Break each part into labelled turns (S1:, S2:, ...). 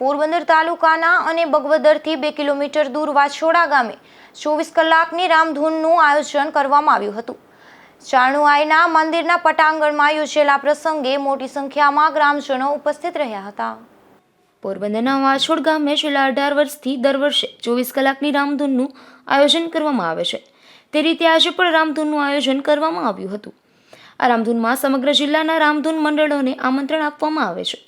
S1: પોરબંદર તાલુકાના અને બગવદરથી બે કિલોમીટર દૂર વાછોડા ગામે ચોવીસ કલાકની રામધૂનનું આયોજન કરવામાં આવ્યું હતું. ચાણુઆઈના મંદિરના પટાંગણમાં યોજેલા પ્રસંગે મોટી સંખ્યામાં ગ્રામજનો ઉપસ્થિત રહ્યા હતા. પોરબંદરના વાછોડ ગામે છેલ્લા અઢાર વર્ષથી દર વર્ષે ચોવીસ કલાકની રામધૂનનું આયોજન કરવામાં આવે છે. તે રીતે આજે પણ રામધૂનનું આયોજન કરવામાં આવ્યું હતું. આ રામધૂનમાં સમગ્ર જિલ્લાના રામધૂન મંડળોને આમંત્રણ આપવામાં આવે છે.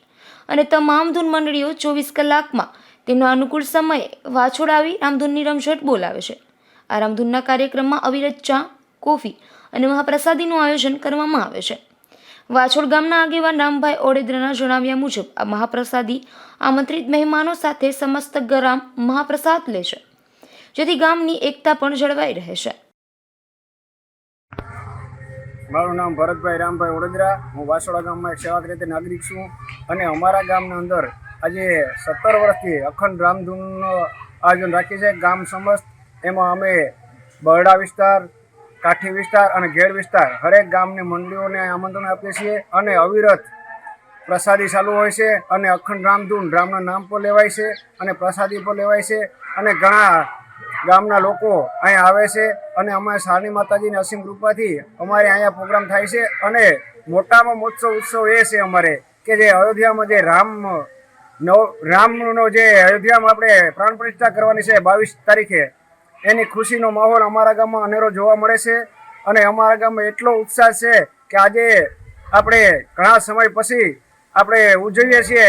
S1: અને તમામ ધૂન મંડળીઓ ચોવીસ કલાકમાં તેમના અનુકૂળ સમયે વાછોડ આવી રામધૂનની રમઝટ બોલાવે છે. આ રામધૂનના કાર્યક્રમમાં અવિરત ચા, કોફી અને મહાપ્રસાદીનું આયોજન કરવામાં આવે છે. વાછોડ ગામના આગેવાન રામભાઈ ઓડેદરાના જણાવ્યા મુજબ આ મહાપ્રસાદી આમંત્રિત મહેમાનો સાથે સમસ્ત ગરામ મહાપ્રસાદ લે છે. જેથી ગામની એકતા પણ જળવાઈ રહે છે.
S2: મારું નામ ભરતભાઈ રામભાઈ વડોદરા. હું વાસોડા ગામમાં એક સેવા રીતે નાગરિક છું અને અમારા ગામની અંદર આજે સત્તર વર્ષથી અખંડ રામધૂનનું આયોજન રાખીએ છીએ ગામ સમસ્ત, એમાં અમે બરડા વિસ્તાર, કાઠી વિસ્તાર અને ઘેડ વિસ્તાર હરેક ગામની મંડળીઓને આમંત્રણ આપીએ છીએ અને અવિરત પ્રસાદી ચાલુ હોય છે અને અખંડ રામધૂન રામના નામ પર લેવાય છે અને પ્રસાદી પર લેવાય છે અને ઘણા ગામના લોકો અહીંયા આવે છે અને અમે સારણી માતાજીની અસીમ કૃપાથી અમારે અહીંયા પ્રોગ્રામ થાય છે અને મોટામાં મોટો ઉત્સવ એ છે અમારે કે જે અયોધ્યામાં જે રામ નવ, રામનો જે અયોધ્યામાં આપણે પ્રાણ પ્રતિષ્ઠા કરવાની છે બાવીસ તારીખે, એની ખુશીનો માહોલ અમારા ગામમાં અનેરો જોવા મળે છે અને અમારા ગામમાં એટલો ઉત્સાહ છે કે આજે આપણે ઘણા સમય પછી આપણે ઉજવીએ છીએ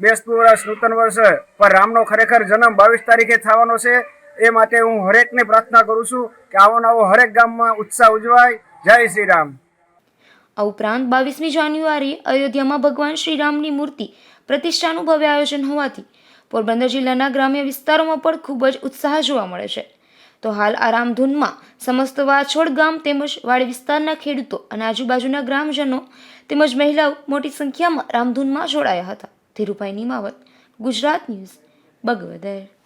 S2: બેસતું વર્ષ, નૂતન વર્ષ પર રામનો ખરેખર જન્મ બાવીસ તારીખે થવાનો છે એ માટે હું હરેકને પ્રાર્થના કરું છું કે આવો નવો હરેક ગામમાં ઉત્સાહ ઉજવાય. જય શ્રી રામ
S1: આ ઉપરાંત બાવીસમી જાન્યુઆરી અયોધ્યામાં ભગવાન શ્રીરામની મૂર્તિ પ્રતિષ્ઠાનું ભવ્ય આયોજન હોવાથી પોરબંદર જિલ્લાના ગ્રામ્ય વિસ્તારોમાં પણ ખૂબ જ ઉત્સાહ જોવા મળે છે. તો હાલ આ રામધૂનમાં સમસ્ત વાછોડ ગામ તેમજ વાડી વિસ્તારના ખેડૂતો અને આજુબાજુના ગ્રામજનો તેમજ મહિલાઓ મોટી સંખ્યામાં રામધૂનમાં જોડાયા હતા. ધીરુભાઈ નિમાવત, ગુજરાત ન્યૂઝ, બગવદર.